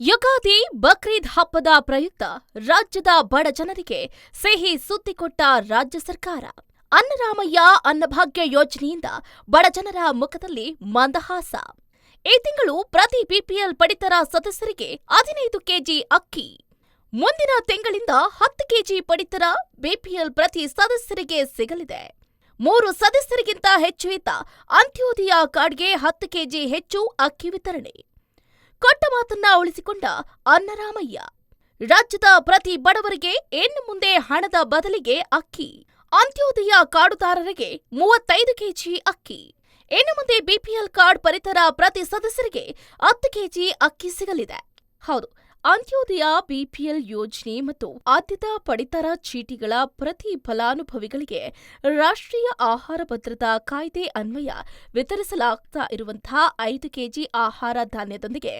ಯುಗಾದಿ ಬಕ್ರೀದ್ ಹಬ್ಬದ ಪ್ರಯುಕ್ತ ರಾಜ್ಯದ ಬಡ ಜನರಿಗೆ ಸಿಹಿ ಸುದ್ದಿ ಕೊಟ್ಟ ರಾಜ್ಯ ಸರ್ಕಾರ. ಅನ್ನರಾಮಯ್ಯ ಅನ್ನಭಾಗ್ಯ ಯೋಜನೆಯಿಂದ ಬಡ ಜನರ ಮುಖದಲ್ಲಿ ಮಂದಹಾಸ. ಈ ತಿಂಗಳು ಪ್ರತಿ ಬಿಪಿಎಲ್ ಪಡಿತರ ಸದಸ್ಯರಿಗೆ ಹದಿನೈದು ಕೆಜಿ ಅಕ್ಕಿ. ಮುಂದಿನ ತಿಂಗಳಿಂದ ಹತ್ತು ಕೆಜಿ ಪಡಿತರ ಬಿಪಿಎಲ್ ಪ್ರತಿ ಸದಸ್ಯರಿಗೆ ಸಿಗಲಿದೆ. ಮೂರು ಸದಸ್ಯರಿಗಿಂತ ಹೆಚ್ಚು ಇದ್ದ ಅಂತ್ಯೋದಯ ಕಾರ್ಡ್ಗೆ ಹತ್ತು ಕೆಜಿ ಹೆಚ್ಚು ಅಕ್ಕಿ ವಿತರಣೆ. ಕೊಟ್ಟ ಮಾತನ್ನ ಉಳಿಸಿಕೊಂಡ ಅನ್ನರಾಮಯ್ಯ. ರಾಜ್ಯದ ಪ್ರತಿ ಬಡವರಿಗೆ ಇನ್ನು ಮುಂದೆ ಹಣದ ಬದಲಿಗೆ ಅಕ್ಕಿ, ಅಂತ್ಯೋದಯ ಕಾರ್ಡುದಾರರಿಗೆ ಮೂವತ್ತೈದು ಕೆಜಿ ಅಕ್ಕಿ ಇನ್ನು ಮುಂದೆ ಬಿಪಿಎಲ್ ಕಾರ್ಡ್ ಪರಿತರ ಪ್ರತಿ ಸದಸ್ಯರಿಗೆ ಹತ್ತು ಕೆಜಿ ಅಕ್ಕಿ ಸಿಗಲಿದೆ. ಹೌದು ಅಂತ್ಯೋದಯ ಬಿಪಿಎಲ್ ಯೋಜನೆ ಮತ್ತು ಆದ್ಯತಾ ಪಡಿತರ ಚೀಟಿಗಳ ಪ್ರತಿ ಫಲಾನುಭವಿಗಳಿಗೆ ರಾಷ್ಟ್ರೀಯ ಆಹಾರ ಭದ್ರತಾ ಕಾಯ್ದೆ ಅನ್ವಯ ವಿತರಿಸಲಾಗ್ತಾ ಇರುವಂತಹ ಐದು ಕೆಜಿ ಆಹಾರ ಧಾನ್ಯದೊಂದಿಗೆ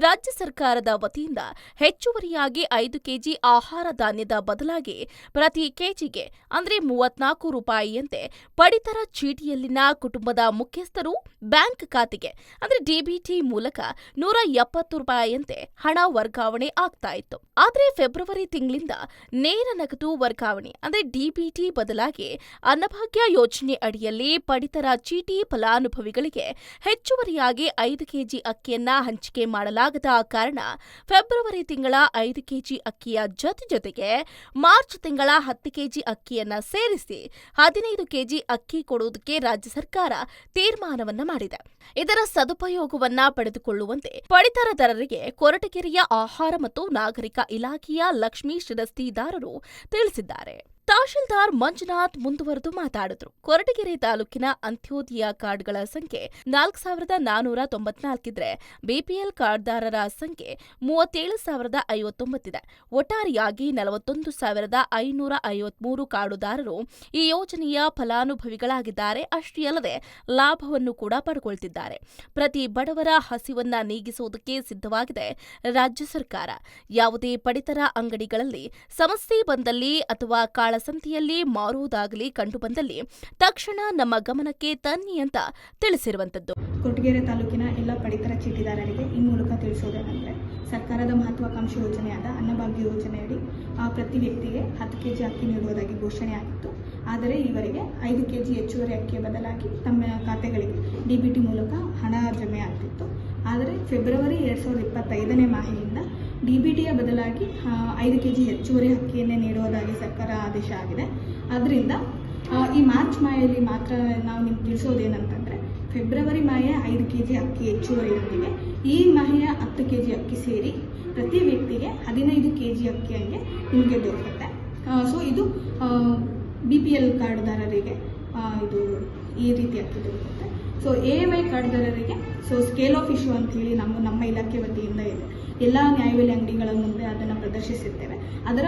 ರಾಜ್ಯ ಸರ್ಕಾರದ ವತಿಯಿಂದ ಹೆಚ್ಚುವರಿಯಾಗಿ ಐದು ಕೆಜಿ ಆಹಾರ ಧಾನ್ಯದ ಬದಲಾಗಿ ಪ್ರತಿ ಕೆಜಿಗೆ ಅಂದರೆ ಮೂವತ್ನಾಲ್ಕು ರೂಪಾಯಿಯಂತೆ ಪಡಿತರ ಚೀಟಿಯಲ್ಲಿನ ಕುಟುಂಬದ ಮುಖ್ಯಸ್ಥರು ಬ್ಯಾಂಕ್ ಖಾತೆಗೆ ಅಂದರೆ ಡಿಬಿಟಿ ಮೂಲಕ ನೂರ ಎಪ್ಪತ್ತು ರೂಪಾಯಿಯಂತೆ ಹಣ ವರ್ಗಾವಣೆ ಆಗ್ತಾ ಇತ್ತು. ಆದ್ರೆ ಫೆಬ್ರವರಿ ತಿಂಗಳಿಂದ ನೇರ ನಗದು ವರ್ಗಾವಣೆ, ಅಂದ್ರೆ ಡಿಬಿಟಿ ಬದಲಾಗಿ ಅನ್ನಭಾಗ್ಯ ಯೋಜನೆ ಅಡಿಯಲ್ಲಿ ಪಡಿತರ ಚೀಟಿ ಫಲಾನುಭವಿಗಳಿಗೆ ಹೆಚ್ಚುವರಿಯಾಗಿ ಐದು ಕೆಜಿ ಅಕ್ಕಿಯನ್ನ ಹಂಚಿಕೆ ಮಾಡಲಾಗದ ಕಾರಣ ಫೆಬ್ರವರಿ ತಿಂಗಳ ಐದು ಕೆಜಿ ಅಕ್ಕಿಯ ಜೊತೆ ಜೊತೆಗೆ ಮಾರ್ಚ್ ತಿಂಗಳ ಹತ್ತು ಕೆಜಿ ಅಕ್ಕಿಯನ್ನ ಸೇರಿಸಿ ಹದಿನೈದು ಕೆಜಿ ಅಕ್ಕಿ ಕೊಡುವುದಕ್ಕೆ ರಾಜ್ಯ ಸರ್ಕಾರ ತೀರ್ಮಾನವನ್ನ ಮಾಡಿದೆ. ಇದರ ಸದುಪಯೋಗವನ್ನ ಪಡೆದುಕೊಳ್ಳುವಂತೆ ಪಡಿತರದಾರರಿಗೆ ಕೊರಟಗೆರೆಯ ಆಹಾರ ಮತ್ತು ನಾಗರಿಕ ಇಲಾಖೆಯ ಲಕ್ಷ್ಮೀ ಶಿರಸ್ತಿದಾರರು ತಿಳಿಸಿದ್ದಾರೆ. ತಹಶೀಲ್ದಾರ್ ಮಂಜುನಾಥ್ ಮುಂದುವರೆದು ಮಾತಾಡಿದ್ರು. ಕೊರಟಗೆರೆ ತಾಲೂಕಿನ ಅಂತ್ಯೋದಯ ಕಾರ್ಡ್ಗಳ ಸಂಖ್ಯೆ ನಾಲ್ಕು ಸಾವಿರದ ನಾನೂರ ತೊಂಬತ್ನಾಲ್ಕಿದ್ರೆ ಬಿಪಿಎಲ್ ಕಾರ್ಡ್ದಾರರ ಸಂಖ್ಯೆ ಮೂವತ್ತೇಳು ಸಾವಿರದ ಐವತ್ತೊಂಬತ್ತಿದೆ. ಒಟ್ಟಾರೆಯಾಗಿ ನಲವತ್ತೊಂದು ಸಾವಿರದ ಐನೂರ ಐವತ್ಮೂರು ಕಾರ್ಡುದಾರರು ಈ ಯೋಜನೆಯ ಫಲಾನುಭವಿಗಳಾಗಿದ್ದಾರೆ. ಅಷ್ಟೇ ಅಲ್ಲದೆ ಲಾಭವನ್ನು ಕೂಡ ಪಡ್ಕೊಳ್ತಿದ್ದಾರೆ. ಪ್ರತಿ ಬಡವರ ಹಸಿವನ್ನ ನೀಗಿಸುವುದಕ್ಕೆ ಸಿದ್ಧವಾಗಿದೆ ರಾಜ್ಯ ಸರ್ಕಾರ. ಯಾವುದೇ ಪಡಿತರ ಅಂಗಡಿಗಳಲ್ಲಿ ಸಮಸ್ಯೆ ಬಂದಲ್ಲಿ ಅಥವಾ ಕಾಳಸಂತೆಯಲ್ಲಿ ಮಾರುವುದಾಗಲಿ ಕಂಡುಬಂದಲ್ಲಿ ತಕ್ಷಣ ನಮ್ಮ ಗಮನಕ್ಕೆ ತನ್ನಿ ಅಂತ ತಿಳಿಸಿರುವಂತದ್ದು ಕೊಟ್ಟಿಗೆರೆ ತಾಲೂಕಿನ ಎಲ್ಲ ಪಡಿತರ ಚೀಟಿದಾರರಿಗೆ ಈ ಮೂಲಕ ತಿಳಿಸೋದೇನೆಂದರೆ ಸರ್ಕಾರದ ಮಹತ್ವಾಕಾಂಕ್ಷಿ ಯೋಜನೆಯಾದ ಅನ್ನಭಾಗ್ಯ ಯೋಜನೆಯಡಿ ಪ್ರತಿ ವ್ಯಕ್ತಿಗೆ ಹತ್ತು ಕೆ ಜಿ ಅಕ್ಕಿ ನೀಡುವುದಾಗಿ ಘೋಷಣೆ ಆಗಿತ್ತು. ಆದರೆ ಈವರೆಗೆ ಐದು ಕೆ ಜಿ ಹೆಚ್ಚುವರಿ ಅಕ್ಕಿಯ ಬದಲಾಗಿ ತಮ್ಮ ಖಾತೆಗಳಿಗೆ ಡಿ ಬಿ ಟಿ ಮೂಲಕ ಹಣ ಜಮೆ ಆಗ್ತಿತ್ತು. ಆದರೆ ಫೆಬ್ರವರಿ ಎರಡು ಸಾವಿರದ ಇಪ್ಪತ್ತೈದನೇ ಮಾಹೆಯಿಂದ ಡಿ ಬಿ ಟಿಯ ಬದಲಾಗಿ ಐದು ಕೆ ಜಿ ಹೆಚ್ಚುವರಿ ಅಕ್ಕಿಯನ್ನೇ ನೀಡುವುದಾಗಿ ಸರ್ಕಾರ ಆದೇಶ ಆಗಿದೆ. ಆದ್ದರಿಂದ ಈ ಮಾರ್ಚ್ ಮಾಯಲ್ಲಿ ಮಾತ್ರ ನಾವು ನಿಮ್ಗೆ ತಿಳಿಸೋದೇನಂತಂದರೆ, ಫೆಬ್ರವರಿ ಮಾಯೆ ಐದು ಕೆ ಜಿ ಅಕ್ಕಿ ಹೆಚ್ಚುವರಿಯೊಂದಿಗೆ ಈ ಮಹೆಯ ಹತ್ತು ಕೆ ಜಿ ಅಕ್ಕಿ ಸೇರಿ ಪ್ರತಿ ವ್ಯಕ್ತಿಗೆ ಹದಿನೈದು ಕೆ ಜಿ ಅಕ್ಕಿ ಹಂಗೆ ನಿಮಗೆ ದೊರಕುತ್ತೆ. ಸೊ ಇದು ಬಿ ಪಿ ಎಲ್ ಕಾರ್ಡ್ದಾರರಿಗೆ ಇದು ಈ ರೀತಿ ಅಕ್ಕಿ ದೊರಕುತ್ತೆ. ಸೊ ಎ ವೈ ಕಾರ್ಡ್ದಾರರಿಗೆ, ಸೊ ಸ್ಕೇಲ್ ಆಫ್ ಇಶ್ಯೂ ಅಂತೇಳಿ ನಮ್ಮ ನಮ್ಮ ಇಲಾಖೆ ವತಿಯಿಂದ ಇದೆ. ಎಲ್ಲ ನ್ಯಾಯಬೆಲೆ ಅಂಗಡಿಗಳ ಮುಂದೆ ಅದನ್ನು ಪ್ರದರ್ಶಿಸುತ್ತೇವೆ ಅದರ,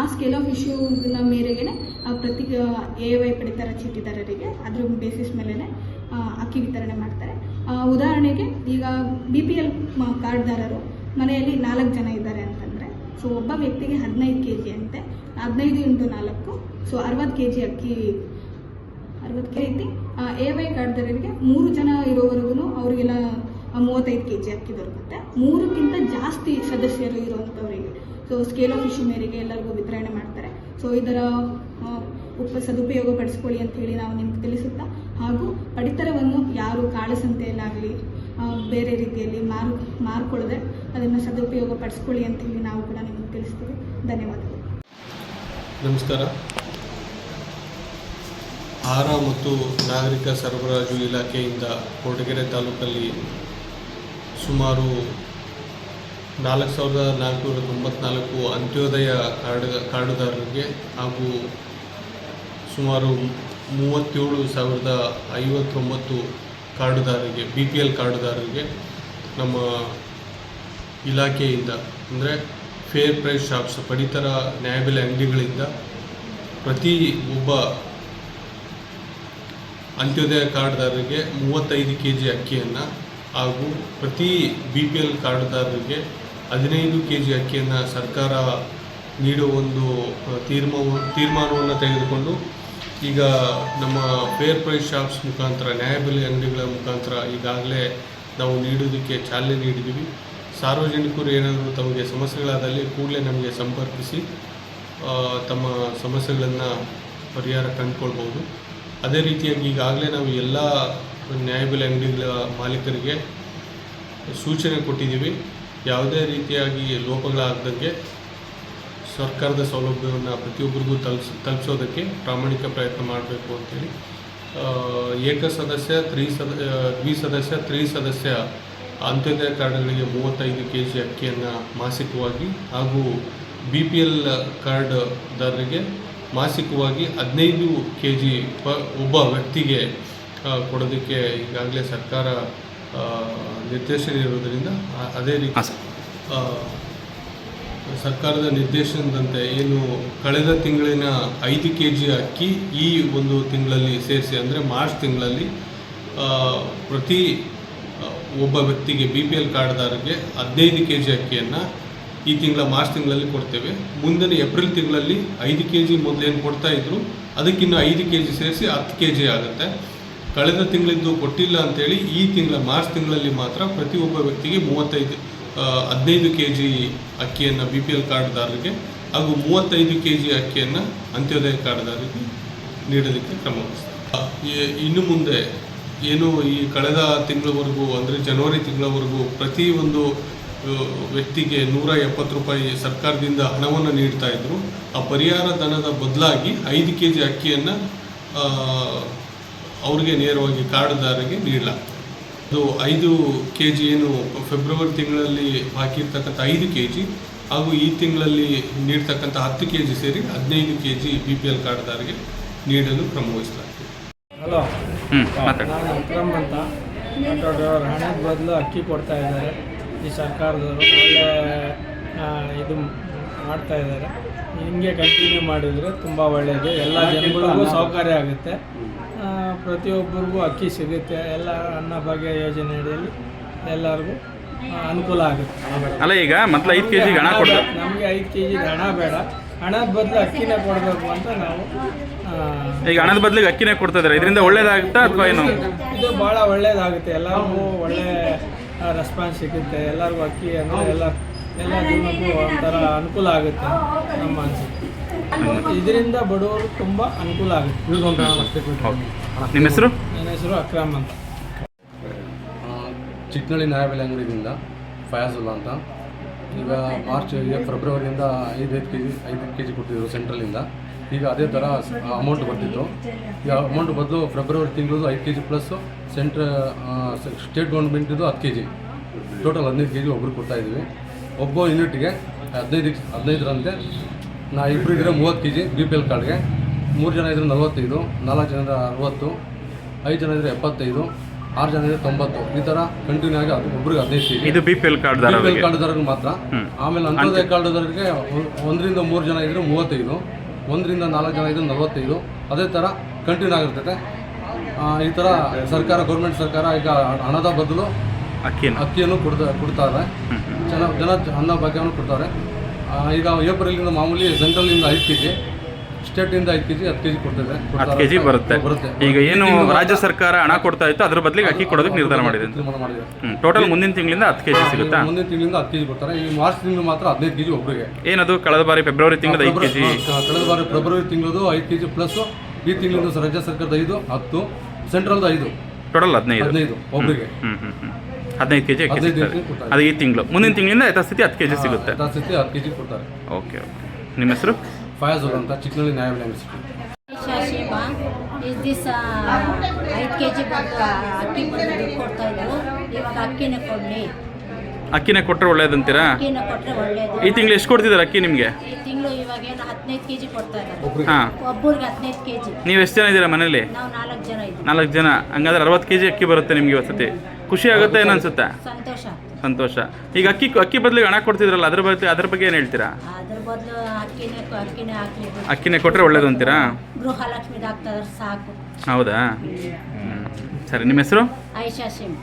ಆ ಸ್ಕೇಲ್ ಆಫ್ ಇಶ್ಯೂನ ಮೇರೆಗೆ ಪ್ರತಿ ಎ ವೈ ಪಡಿತರ ಚೀಟಿದಾರರಿಗೆ ಅದ್ರ ಬೇಸಿಸ್ ಮೇಲೇ ಅಕ್ಕಿ ವಿತರಣೆ ಮಾಡ್ತಾರೆ. ಉದಾಹರಣೆಗೆ ಈಗ ಬಿ ಪಿ ಎಲ್ ಕಾರ್ಡ್ದಾರರು ಮನೆಯಲ್ಲಿ ನಾಲ್ಕು ಜನ ಇದ್ದಾರೆ ಅಂತಂದರೆ, ಸೊ ಒಬ್ಬ ವ್ಯಕ್ತಿಗೆ ಹದಿನೈದು ಕೆ ಜಿ ಅಂತೆ, ಹದಿನೈದು ಇಂಟು ನಾಲ್ಕು, ಸೊ ಅರವತ್ತು ಕೆ ಜಿ ಅಕ್ಕಿ, ಅರವತ್ತು ಕೆ ರೀತಿ ಎ ವೈ ಕಾರ್ಡ್ದಾರರಿಗೆ ಮೂರು ಜನ ಇರೋವರೆಗೂ ಅವರಿಗೆಲ್ಲ ಮೂವತ್ತೈದು ಕೆ ಜಿ ಅಕ್ಕಿ ದೊರಕುತ್ತೆ ಮೂರಕ್ಕಿಂತ ಜಾಸ್ತಿ ಸದಸ್ಯರು ಇರುವಂಥವರಿಗೆ ಸೊ ಸ್ಕೇಲ್ ಆಫ್ ಇಶ್ಯೂ ಮೇರೆಗೆ ಎಲ್ಲರಿಗೂ ವಿತರಣೆ ಮಾಡ್ತಾರೆ. ಸೊ ಇದರ ಉಪ ಸದುಪಯೋಗ ಪಡಿಸ್ಕೊಳ್ಳಿ ಅಂತ ಹೇಳಿ ನಾವು ನಿಮ್ಗೆ ತಿಳಿಸುತ್ತಾ. ಹಾಗೂ ಪಡಿತರವನ್ನು ಯಾರು ಕಾಳಸಂತೆಯಲ್ಲಾಗಲಿ ಬೇರೆ ರೀತಿಯಲ್ಲಿ ಮಾರು, ಮಾರ್ಕೊಳ್ಳದೆ ಅದನ್ನು ಸದುಪಯೋಗ ಪಡಿಸ್ಕೊಳ್ಳಿ ಅಂತ ಹೇಳಿ ನಾವು ಕೂಡ ನಿಮಗೆ ತಿಳಿಸ್ತೀವಿ. ಧನ್ಯವಾದಗಳು. ನಮಸ್ಕಾರ. ಆಹಾರ ಮತ್ತು ನಾಗರಿಕ ಸರಬರಾಜು ಇಲಾಖೆಯಿಂದ ಕೊರಟಗೆರೆ ತಾಲೂಕಲ್ಲಿ ಸುಮಾರು ನಾಲ್ಕು ಸಾವಿರದ ನಾಲ್ಕುನೂರ ತೊಂಬತ್ನಾಲ್ಕು ಅಂತ್ಯೋದಯ ಕಾರ್ಡ್ ಕಾರ್ಡುದಾರರಿಗೆ ಹಾಗೂ ಸುಮಾರು ಮೂವತ್ತೇಳು ಸಾವಿರದ ಐವತ್ತೊಂಬತ್ತು ಕಾರ್ಡುದಾರರಿಗೆ ಬಿ ಪಿ ಎಲ್ ಕಾರ್ಡುದಾರರಿಗೆ ನಮ್ಮ ಇಲಾಖೆಯಿಂದ, ಅಂದರೆ ಫೇರ್ ಪ್ರೈಸ್ ಶಾಪ್ಸ್ ಪಡಿತರ ನ್ಯಾಯಬೆಲೆ ಅಂಗಡಿಗಳಿಂದ ಪ್ರತಿ ಒಬ್ಬ ಅಂತ್ಯೋದಯ ಕಾರ್ಡ್ದಾರರಿಗೆ ಮೂವತ್ತೈದು ಕೆ ಜಿ ಅಕ್ಕಿಯನ್ನು ಹಾಗೂ ಪ್ರತಿ ಬಿ ಪಿ ಎಲ್ ಕಾರ್ಡ್ದಾರರಿಗೆ ಹದಿನೈದು ಕೆ ಜಿ ಅಕ್ಕಿಯನ್ನು ಸರ್ಕಾರ ನೀಡುವ ಒಂದು ತೀರ್ಮಾನ ತೀರ್ಮಾನವನ್ನು ತೆಗೆದುಕೊಂಡು ಈಗ ನಮ್ಮ ಫೇರ್ ಪ್ರೈಸ್ ಶಾಪ್ಸ್ ಮುಖಾಂತರ ನ್ಯಾಯಬೆಲೆ ಅಂಗಡಿಗಳ ಮುಖಾಂತರ ಈಗಾಗಲೇ ನಾವು ನೀಡೋದಕ್ಕೆ ಚಾಲನೆ ನೀಡಿದ್ದೀವಿ. ಸಾರ್ವಜನಿಕರು ಏನಾದರೂ ತಮಗೆ ಸಮಸ್ಯೆಗಳಾದಲ್ಲಿ ಕೂಡಲೇ ನಮಗೆ ಸಂಪರ್ಕಿಸಿ ತಮ್ಮ ಸಮಸ್ಯೆಗಳನ್ನು ಪರಿಹಾರ ಕಂಡುಕೊಳ್ಬೋದು. ಅದೇ ರೀತಿಯಾಗಿ ಈಗಾಗಲೇ ನಾವು ಎಲ್ಲ ನ್ಯಾಯಬೆಲೆ ಅಂಗಡಿಗಳ ಮಾಲೀಕರಿಗೆ ಸೂಚನೆ ಕೊಟ್ಟಿದ್ದೀವಿ. ಯಾವುದೇ ರೀತಿಯಾಗಿ ಲೋಪಗಳಾಗದಂಗೆ ಸರ್ಕಾರದ ಸೌಲಭ್ಯವನ್ನು ಪ್ರತಿಯೊಬ್ಬರಿಗೂ ತಲುಪಿಸ್, ತಲುಪಿಸೋದಕ್ಕೆ ಪ್ರಾಮಾಣಿಕ ಪ್ರಯತ್ನ ಮಾಡಬೇಕು ಅಂತೇಳಿ. ಏಕ ಸದಸ್ಯ, ತ್ರೀ ಸದ ದ್ವಿಸದಸ್ಯ ತ್ರಿ ಸದಸ್ಯ ಅಂತ್ಯೋದಯ ಕಾರ್ಡ್ಗಳಿಗೆ ಮೂವತ್ತೈದು ಕೆ ಜಿ ಅಕ್ಕಿಯನ್ನು ಮಾಸಿಕವಾಗಿ ಹಾಗೂ ಬಿ ಪಿ ಎಲ್ ಕಾರ್ಡ್ದಾರರಿಗೆ ಮಾಸಿಕವಾಗಿ ಹದಿನೈದು ಕೆ ಜಿ ಒಬ್ಬ ವ್ಯಕ್ತಿಗೆ ಕೊಡೋದಕ್ಕೆ ಈಗಾಗಲೇ ಸರ್ಕಾರ ನಿರ್ದೇಶನ ಇರೋದರಿಂದ ಅದೇ ರೀತಿ ಸರ್ಕಾರದ ನಿರ್ದೇಶನದಂತೆ ಏನು ಕಳೆದ ತಿಂಗಳಿನ ಐದು ಕೆ ಜಿ ಅಕ್ಕಿ ಈ ಒಂದು ತಿಂಗಳಲ್ಲಿ ಸೇರಿಸಿ ಅಂದರೆ ಮಾರ್ಚ್ ತಿಂಗಳಲ್ಲಿ ಪ್ರತಿ ಒಬ್ಬ ವ್ಯಕ್ತಿಗೆ ಬಿ ಪಿ ಎಲ್ ಕಾರ್ಡ್ದಾರರಿಗೆ ಹದಿನೈದು ಕೆ ಜಿ ಅಕ್ಕಿಯನ್ನು ಈ ತಿಂಗಳ ಮಾರ್ಚ್ ತಿಂಗಳಲ್ಲಿ ಕೊಡ್ತೇವೆ. ಮುಂದಿನ ಏಪ್ರಿಲ್ ತಿಂಗಳಲ್ಲಿ ಐದು ಕೆ ಜಿ ಮೊದಲೇನು ಕೊಡ್ತಾ ಇದ್ರು ಅದಕ್ಕಿನ್ನೂ ಐದು ಕೆ ಜಿ ಸೇರಿಸಿ ಹತ್ತು ಕೆ ಜಿ ಆಗುತ್ತೆ. ಕಳೆದ ತಿಂಗಳಿದ್ದು ಕೊಟ್ಟಿಲ್ಲ ಅಂತೇಳಿ ಈ ತಿಂಗಳ ಮಾರ್ಚ್ ತಿಂಗಳಲ್ಲಿ ಮಾತ್ರ ಪ್ರತಿಯೊಬ್ಬ ವ್ಯಕ್ತಿಗೆ ಮೂವತ್ತೈದು ಹದಿನೈದು ಕೆ ಜಿ ಅಕ್ಕಿಯನ್ನು ಬಿ ಪಿ ಎಲ್ ಕಾರ್ಡ್ದಾರರಿಗೆ ಹಾಗೂ ಮೂವತ್ತೈದು ಕೆ ಜಿ ಅಕ್ಕಿಯನ್ನು ಅಂತ್ಯೋದಯ ಕಾರ್ಡ್ದಾರರಿಗೆ ನೀಡಲಿಕ್ಕೆ ಕ್ರಮ ಇನ್ನು ಮುಂದೆ ಏನು ಈ ಕಳೆದ ತಿಂಗಳವರೆಗೂ ಅಂದರೆ ಜನವರಿ ತಿಂಗಳವರೆಗೂ ಪ್ರತಿ ಒಂದು ವ್ಯಕ್ತಿಗೆ ನೂರ ಎಪ್ಪತ್ತು ರೂಪಾಯಿ ಸರ್ಕಾರದಿಂದ ಹಣವನ್ನು ನೀಡ್ತಾ ಇದ್ದರು ಆ ಪರಿಹಾರ ಧನದ ಬದಲಾಗಿ ಐದು ಕೆ ಜಿ ಅಕ್ಕಿಯನ್ನು ಅವ್ರಿಗೆ ನೇರವಾಗಿ ಕಾರ್ಡ್ದಾರರಿಗೆ ನೀಡಲಾಗ್ತದೆ ಅದು ಐದು ಕೆ ಜಿ ಏನು ಫೆಬ್ರವರಿ ತಿಂಗಳಲ್ಲಿ ಬಾಕಿ ಇರ್ತಕ್ಕಂಥ ಐದು ಕೆ ಜಿ ಹಾಗೂ ಈ ತಿಂಗಳಲ್ಲಿ ನೀಡ್ತಕ್ಕಂಥ ಹತ್ತು ಕೆ ಜಿ ಸೇರಿ ಹದಿನೈದು K G B P L ಕಾರ್ಡ್ದಾರರಿಗೆ ನೀಡಲು ಕ್ರಮ ವಹಿಸಲಾಗ್ತದೆ. ಹಲೋ ನಾನು ವಿಕ್ರಮ್ ಅಂತ. ಹಣದ ಬದಲು ಅಕ್ಕಿ ಕೊಡ್ತಾ ಇದ್ದಾರೆ. ಈ ಸರ್ಕಾರದವರು ಒಳ್ಳೆ ಇದು ಮಾಡ್ತಾ ಇದ್ದಾರೆ. ಹಿಂಗೆ ಕಂಟಿನ್ಯೂ ಮಾಡಿದರೆ ತುಂಬ ಒಳ್ಳೆಯದು ಎಲ್ಲ ಜನಗಳಿಗೂ ಸೌಕರ್ಯ ಆಗುತ್ತೆ. ಪ್ರತಿಯೊಬ್ಬರಿಗೂ ಅಕ್ಕಿ ಸಿಗುತ್ತೆ. ಎಲ್ಲ ಅನ್ನಭಾಗ್ಯ ಯೋಜನೆ ಅಡಿಯಲ್ಲಿ ಎಲ್ಲರಿಗೂ ಅನುಕೂಲ ಆಗುತ್ತೆ. ಅಲ್ಲ ಈಗ ಮತ್ತೆ ಐದು ಕೆ ಜಿಗೆ ಹಣ ಕೊಡಬೇಕು. ನಮಗೆ ಐದು ಕೆ ಜಿಗೆ ಹಣ ಬೇಡ. ಹಣದ ಬದಲು ಅಕ್ಕಿನೇ ಕೊಡಬೇಕು ಅಂತ ನಾವು ಈಗ ಹಣದ ಬದಲಿಗೆ ಅಕ್ಕಿನೇ ಕೊಡ್ತಾ ಇದ್ದಾರೆ. ಇದರಿಂದ ಒಳ್ಳೇದಾಗುತ್ತಾ ಅಥವಾ ಏನು? ಇದು ಭಾಳ ಒಳ್ಳೇದಾಗುತ್ತೆ. ಎಲ್ಲರಿಗೂ ಒಳ್ಳೆ ರೆಸ್ಪಾನ್ಸ್ ಸಿಗುತ್ತೆ. ಎಲ್ಲರಿಗೂ ಅಕ್ಕಿ ಅಂದರೆ ಎಲ್ಲ ಎಲ್ಲ ಜನಕ್ಕೂ ಒಂಥರ ಅನುಕೂಲ ಆಗುತ್ತೆ ನಮ್ಮ ಅನಿಸಿಕೆ ಇದರಿಂದ ಬಡವರು ತುಂಬ ಅನುಕೂಲ ಆಗುತ್ತೆ. ನಿಮ್ಮ ಹೆಸರು? ನನ್ನ ಹೆಸರು ಅಕ್ರಮ್ ಅಂತ. ಚಿಕ್ಕನಳ್ಳಿ ನ್ಯಾಯಬೆಲೆ ಅಂಗಡಿಯಿಂದ ಫಯಾಜುಲ್ಲಾ ಅಂತ. ಈಗ ಮಾರ್ಚ್ ಈಗ ಫೆಬ್ರವರಿಯಿಂದ ಐದೈದು ಕೆ ಜಿ ಐದು ಕೆ ಜಿ ಕೊಟ್ಟಿದ್ದರು ಸೆಂಟ್ರಲಿಂದ ಈಗ ಅದೇ ಥರ ಅಮೌಂಟ್ ಬರ್ತಿತ್ತು. ಈಗ ಅಮೌಂಟ್ ಬದಲು ಫೆಬ್ರವರಿ ತಿಂಗಳದು ಐದು K G plus central state ಗೌರ್ಮೆಂಟಿದ್ದು ಹತ್ತು ಕೆ ಜಿ ಟೋಟಲ್ ಹದಿನೈದು ಕೆ ಜಿ ಒಬ್ರು ಕೊಡ್ತಾಯಿದ್ದೀವಿ ಒಬ್ಬ ಯೂನಿಟ್ಗೆ ಹದಿನೈದು ಹದಿನೈದರಂತೆ ನಾ ಇಬ್ಬರಿದ್ರೆ ಮೂವತ್ತು K G B P L ಕಾರ್ಡ್ಗೆ ಮೂರು ಜನ ಇದ್ದರೆ ನಲವತ್ತೈದು ನಾಲ್ಕು ಜನ ಇದ್ರೆ ಅರವತ್ತು ಐದು ಜನ ಇದ್ದರೆ ಎಪ್ಪತ್ತೈದು ಆರು ಜನ ಇದ್ದರೆ ತೊಂಬತ್ತು. ಈ ಥರ ಕಂಟಿನ್ಯೂ ಆಗಿ ಅದು ಒಬ್ರಿಗೆ ಹದಿನೈದು ಕೆ ಜಿ ಇದು B P L card B P L ಕಾರ್ಡ್ದಾರರಿಗೆ ಮಾತ್ರ. ಆಮೇಲೆ ಅಂತ್ಯೋದಯ ಕಾರ್ಡ್ದಾರರಿಗೆ ಒಂದರಿಂದ ಮೂರು ಜನ ಇದ್ದರೆ ಮೂವತ್ತೈದು ಒಂದರಿಂದ ನಾಲ್ಕು ಜನ ಇದ್ರೆ ನಲವತ್ತೈದು. ಅದೇ ಥರ ಕಂಟಿನ್ಯೂ ಆಗಿರ್ತೈತೆ. ಈ ಥರ ಸರ್ಕಾರ ಗೌರ್ಮೆಂಟ್ ಸರ್ಕಾರ ಈಗ ಹಣದ ಬದಲು ಅಕ್ಕಿನ ಅಕ್ಕಿಯನ್ನು ಕೊಡ್ತಾ ಕೊಡ್ತಾರೆ. ಚೆನ್ನಾಗಿ ಜನ ಅನ್ನ ಭಾಗ್ಯವನ್ನು ಕೊಡ್ತಾರೆ. ಈಗ ಏಪ್ರಿಲಿಂದ ಮಾಮೂಲಿ ಸೆಂಟ್ರಲಿಂದ ಐದು ಕೆ ಜಿ ಸ್ಟೇಟಿಂದ ಐದು ಕೆ ಜಿ ಹತ್ತು ಕೆ ಜಿ ಕೊಡ್ತದೆ ಹತ್ತು ಕೆ ಜಿ ಬರುತ್ತೆ. ಬರುತ್ತೆ. ಈಗ ಏನು ರಾಜ್ಯ ಸರ್ಕಾರ ಹಣ ಕೊಡ್ತಾ ಇತ್ತು ಅದ್ರ ಬದಲಿಗೆ ಅಕ್ಕಿ ಕೊಡೋದಕ್ಕೆ ನಿರ್ಧಾರ ಮಾಡಿದೆ ಟೋಟಲ್ ಮುಂದಿನ ತಿಂಗಳಿಂದ ಹತ್ತು ಕೆ ಜಿ ಸಿಗುತ್ತಾ? ಮುಂದಿನ ತಿಂಗಳಿಂದ ಹತ್ತು ಕೆ ಜಿ ಕೊಡ್ತಾರೆ. ಈ ಮಾರ್ಚ್ ತಿಂಗಳು ಮಾತ್ರ ಹದಿನೈದು ಕೆ ಜಿ ಒಬ್ಬರಿಗೆ ಏನದು? ಕಳೆದ ಬಾರಿ ಫೆಬ್ರವರಿ ತಿಂಗಳದ ಐದು ಕೆ ಜಿ ಕಳೆದ ಬಾರಿ ಫೆಬ್ರವರಿ ತಿಂಗಳದು ಐದು ಕೆ ಜಿ ಪ್ಲಸ್ ಈ ತಿಂಗಳಿಂದ ರಾಜ್ಯ ಸರ್ಕಾರದ ಐದು ಹತ್ತು ಸೆಂಟ್ರಲ್ದು ಐದು. ಟೋಟಲ್ ಹದಿನೈದು. ಹದಿನೈದು ಒಬ್ಬರಿಗೆ ಹ್ಞೂ ಹ್ಞೂ ಹ್ಞೂ ಹದಿನೈದು ಕೆ ಜಿ ಅಕ್ಕಿ ಹದಿನೈದು ಸಿಗ್ತದೆ. ಕೆಜಿ ಕೊಡ್ತಾರೆ. ಅದು ಈ ತಿಂಗಳು. ಮುಂದಿನ ತಿಂಗಳಿಂದ ಯಥಾಸ್ಥಿತಿ ಹತ್ತು ಕೆ ಜಿ ಸಿಗುತ್ತೆ ಯಥಾಸ್ಥಿತಿ ಹತ್ತು ಕೆ ಜಿ ಕೊಡ್ತಾರೆ. Okay okay. ನಿಮ್ಮ ಹೆಸರು? ಫಯಾಜುಲ್ ಅಂತ ಚಿಕ್ಕನಳ್ಳಿ ನ್ಯಾಯಾಲಯ ಯೂನಿವರ್ಸಿಟಿ ಶಾಶಿಮ ಇಷ್ಟು ದಿವಸ ಐದು ಕೆ ಜಿ ಬಂದು ಅಕ್ಕಿ ಬಂದು ದುಡ್ಡು ಕೊಡ್ತಾ ಇದ್ರು. ಇವಾಗ ಅಕ್ಕಿನೇ ಕೊಡಲಿ. ಅಕ್ಕಿನೇ ಕೊಟ್ಟರೆ ಒಳ್ಳೇದಂತೀರಾ ಅಕ್ಕಿನ ಕೊಟ್ಟರೆ ಒಳ್ಳೇದು. ಈ ತಿಂಗಳು ಎಷ್ಟು ಕೊಡ್ತಿದ್ದಾರೆ ಅಕ್ಕಿ ನಿಮಗೆ? ಈ ತಿಂಗಳು ಇವಾಗ ಏನು ಹದಿನೈದು ಕೆ ಜಿ ಕೊಡ್ತಾ ಇದ್ದಾರೆ. ಹಾಂ. ಒಬ್ಬರಿಗೆ ಹದಿನೈದು ಕೆ ಜಿ ನೀವು ಎಷ್ಟು ಜನ ಇದ್ದೀರಾ ಮನೇಲಿ? ನಾವು ನಾಲ್ಕು ಜನ ಇದ್ದೀವಿ. ನಾಲ್ಕು ಜನ. ಹಂಗಾದ್ರೆ ಅರವತ್ತು ಕೆ ಜಿ ಅಕ್ಕಿ ಬರುತ್ತೆ ನಿಮಗೆ ಇವತ್ತತಿ ಖುಷಿ ಆಗುತ್ತೆ ಏನು ಅನ್ಸುತ್ತೆ? ಸಂತೋಷ. ಸಂತೋಷ. ಈಗ ಅಕ್ಕಿ ಅಕ್ಕಿ ಬದಲಿಗೆ ಹಣ ಕೊಡ್ತಿದ್ರಲ್ಲ ಅದ್ರ ಬಗ್ಗೆ ಅದ್ರ ಬಗ್ಗೆ ಏನು ಹೇಳ್ತೀರಾ? ಅದ್ರ ಬದಲು ಅಕ್ಕಿನೇ ಅಕ್ಕಿನೇ ಕೊಟ್ಟರೆ ಒಳ್ಳೇದು ಅಂತೀರಾ? ಗೃಹಲಕ್ಷ್ಮಿ ಸಾಕು. ಹೌದಾ? ಹ್ಮ್. ಸರಿ ನಿಮ್ಮ ಹೆಸರು? ಐಶಾ ಸಿಂಹ.